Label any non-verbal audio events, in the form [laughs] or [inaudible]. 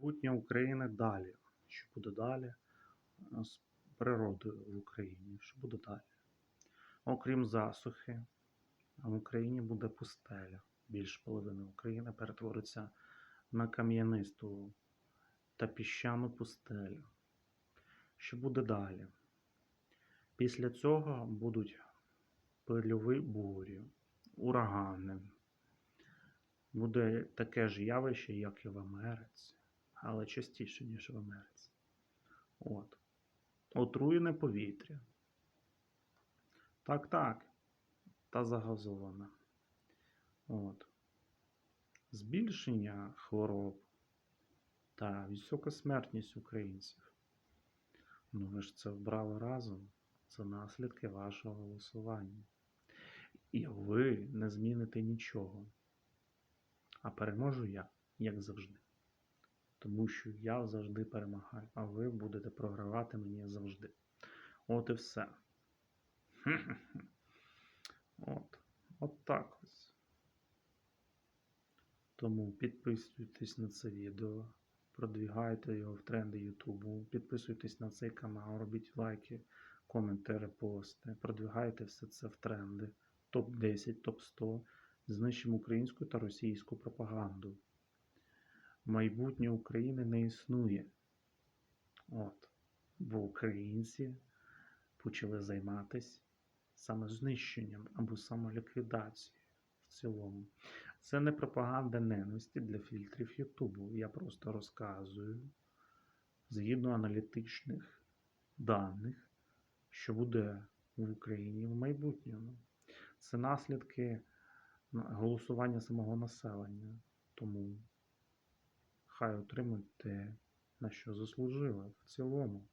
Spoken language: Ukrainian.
майбутнє України далі. Що буде далі е, з природою в Україні? Що буде далі? Окрім засухи, в Україні буде пустеля. Більш половини України перетвориться на кам'янисту та піщану пустелю. Що буде далі? Після цього будуть пильові бурі, урагани. Буде таке ж явище, як і в Америці, але частіше, ніж в Америці. От. Отруєне повітря. Так, так. Та загазоване. От. Збільшення хвороб та висока смертність українців. Ну ви ж це вбрали разом. Це наслідки вашого голосування. І ви не зміните нічого. А переможу я, як завжди. Тому що я завжди перемагаю, а ви будете програвати мені завжди. От і все. [laughs] От. От так ось. Тому підписуйтесь на це відео, продвігайте його в тренди Ютубу, підписуйтесь на цей канал, робіть лайки, коменти, репости, продвігайте все це в тренди. Топ-10, топ-100. Знищимо українську та російську пропаганду. Майбутнє України не існує. От. Бо українці почали займатися саме знищенням або самоліквідацією в цілому. Це не пропаганда ненависті для фільтрів Ютубу. Я просто розказую згідно аналітичних даних, що буде в Україні в майбутньому. Це наслідки голосування самого населення. Тому хай отримують те, на що заслужили в цілому.